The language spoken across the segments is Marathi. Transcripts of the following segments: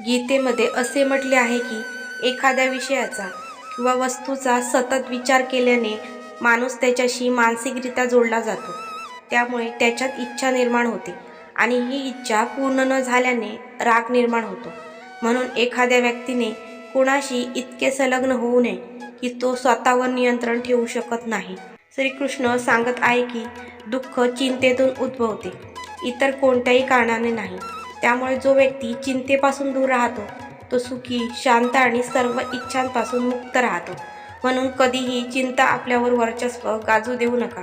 गीतेमध्ये असे म्हटले आहे की एखाद्या विषयाचा किंवा वस्तूचा सतत विचार केल्याने माणूस त्याच्याशी मानसिकरित्या जोडला जातो. त्यामुळे त्याच्यात इच्छा निर्माण होते आणि ही इच्छा पूर्ण न झाल्याने राग निर्माण होतो. म्हणून एखाद्या व्यक्तीने कुणाशी इतके संलग्न होऊ नये की तो स्वतःवर नियंत्रण ठेवू शकत नाही. श्रीकृष्ण सांगत आहे की दुःख चिंतेतून उद्भवते. इतर कोणत्याही कारणाने नाही. त्यामुळे जो व्यक्ती चिंतेपासून दूर राहतो तो सुखी शांत आणि सर्व इच्छांपासून मुक्त राहतो. म्हणून कधीही चिंता आपल्यावर वर्चस्व गाजू देऊ नका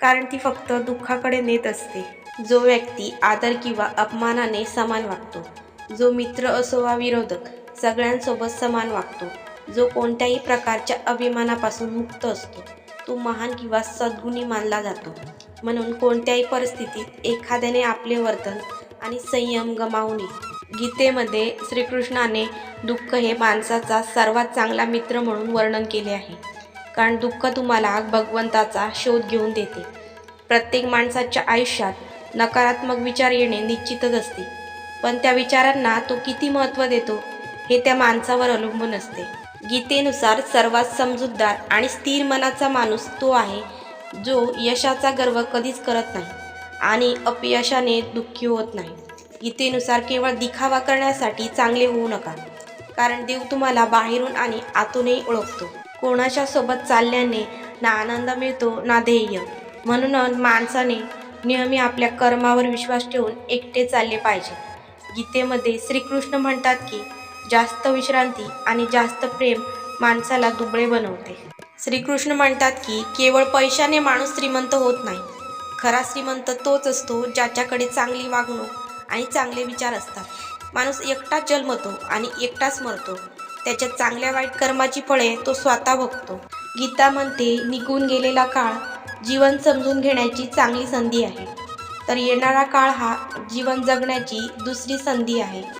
कारण ती फक्त दुःखाकडे नेत असते. जो व्यक्ती आदर किंवा अपमानाने समान वागतो जो मित्र असो वा विरोधक सगळ्यांसोबत समान वागतो. जो कोणत्याही प्रकारच्या अभिमानापासून मुक्त असतो तो महान किंवा सद्गुणी मानला जातो. म्हणून कोणत्याही परिस्थितीत एखाद्याने आपले वर्तन आणि संयम गमावणे. गीतेमध्ये श्रीकृष्णाने दुःख हे माणसाचा सर्वात चांगला मित्र म्हणून वर्णन केले आहे. कारण दुःख तुम्हाला भगवंताचा शोध घेऊन देते. प्रत्येक माणसाच्या आयुष्यात नकारात्मक विचार येणे निश्चितच असते. पण त्या विचारांना तो किती महत्त्व देतो हे त्या माणसावर अवलंबून असते. गीतेनुसार सर्वात समजूतदार आणि स्थिर मनाचा माणूस तो आहे जो यशाचा गर्व कधीच करत नाही. आणि अपयशाने दुःखी होत नाही. गीतेनुसार केवळ दिखावा करण्यासाठी चांगले होऊ नका कारण देव तुम्हाला बाहेरून आणि आतूनही ओळखतो. कोणाच्या सोबत चालल्याने ना आनंद मिळतो ना ध्येय. म्हणून माणसाने नेहमी आपल्या कर्मावर विश्वास ठेवून एकटे चालले पाहिजे. गीतेमध्ये श्रीकृष्ण म्हणतात की जास्त विश्रांती आणि जास्त प्रेम माणसाला दुबळे बनवते. श्रीकृष्ण म्हणतात की केवळ पैशाने माणूस श्रीमंत होत नाही खरा श्रीमंत तोच असतो ज्याच्याकडे चांगली वागणूक आणि चांगले विचार असतात. माणूस एकटाच जन्मतो आणि एकटाच मरतो. त्याच्या चांगल्या वाईट कर्माची फळे तो स्वतः भोगतो. गीता म्हणते निघून गेलेला काळ जीवन समजून घेण्याची चांगली संधी आहे. तर येणारा काळ हा जीवन जगण्याची दुसरी संधी आहे.